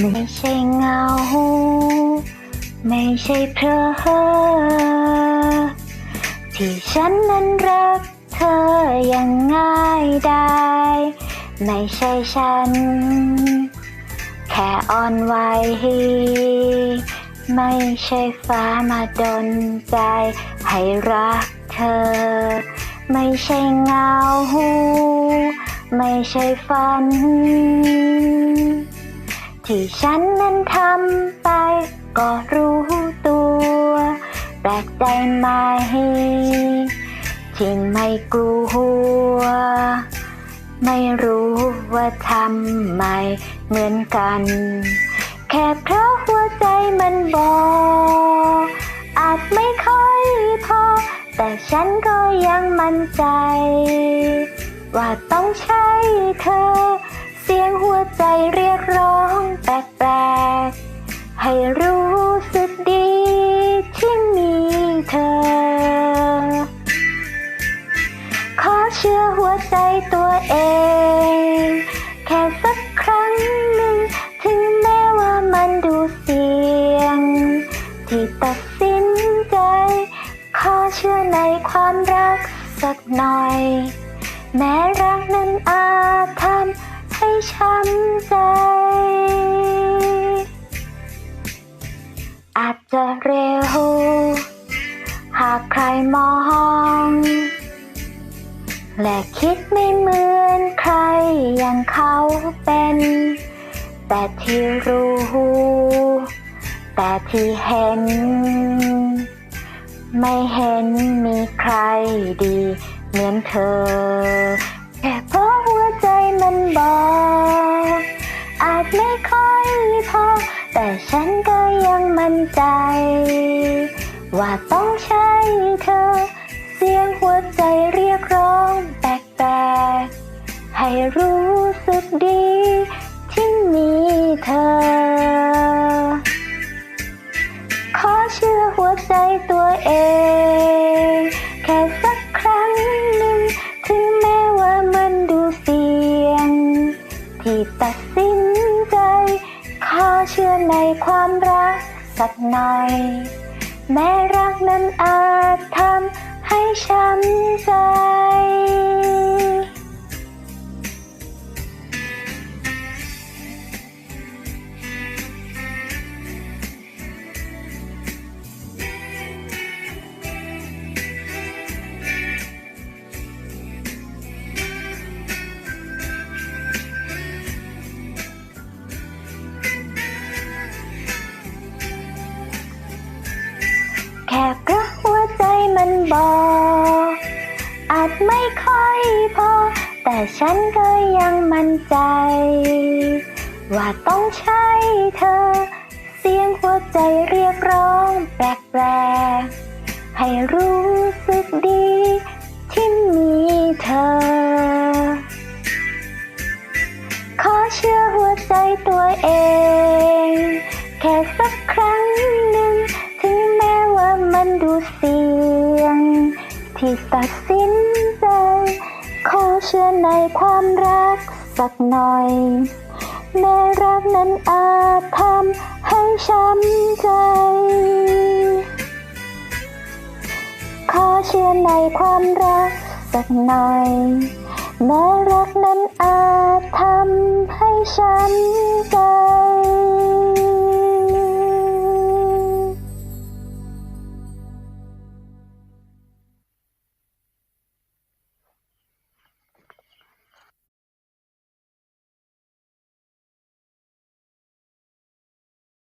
ไม่ใช่เงา ไม่ใช่เพลอที่ฉันนั้นรักเธออย่างง่ายได้ ไม่ใช่ฉัน แค่อ่อนไหวไม่ใช่ฟ้ามาดนใจ ให้รักเธอ ไม่ใช่เงา ไม่ใช่ฝัน ที่ฉันนั้นทำไป ก็รู้ตัว แปลกใจไหมที่ไม่กลัว ไม่รู้ว่าทำไมเหมือนกัน แค่เพราะหัวใจมันบอกอาจไม่ค่อยพอ แต่ฉันก็ยังมั่นใจ ว่าต้องใช่เธอ เสียงหัวใจเรียกร้องแปลกๆ ให้รู้สึกดีที่มีเธอ ขอเชื่อหัวใจตัวเอง แค่สักครั้งหนึ่ง ถึงแม้ว่ามันดูเสี่ยง ที่ตัดสินใจ ขอเชื่อในความรักสักหน่อย แม้รักนั้นอาจทำ ให้ช้ำใจ อาจจะเร็ว หากใครมอง และคิดไม่เหมือนใครอย่างเขาเป็น แต่ที่รู้ แต่ที่เห็น ไม่เห็นมีใครดีเหมือนเธอ บอกอาจไม่ค่อยพอ แต่ฉันก็ยังมั่นใจ ว่าต้องใช่เธอ เสียงหัวใจเรียกร้องแปลกๆให้รู้สึกดี ที่ตัดสินใจขอเชื่อในความรักสักหน่อย แม้รักนั้นอาจ บอกอาจไม่ค่อยพอ แต่ฉันก็ยังมั่นใจ ว่าต้องใช่เธอ เสียงหัวใจเรียกร้องแปลกๆ ให้รู้สึกดีที่มีเธอ ขอเชื่อหัวใจตัวเอง แค่ ที่ตัดสินใจ ขอเชื่อในความรักสักหน่อย แม้รักนั้นอาจทำให้ช้ำใจ ขอเชื่อในความรักสักหน่อย แม้รักนั้นอาจทำให้ช้ำใจ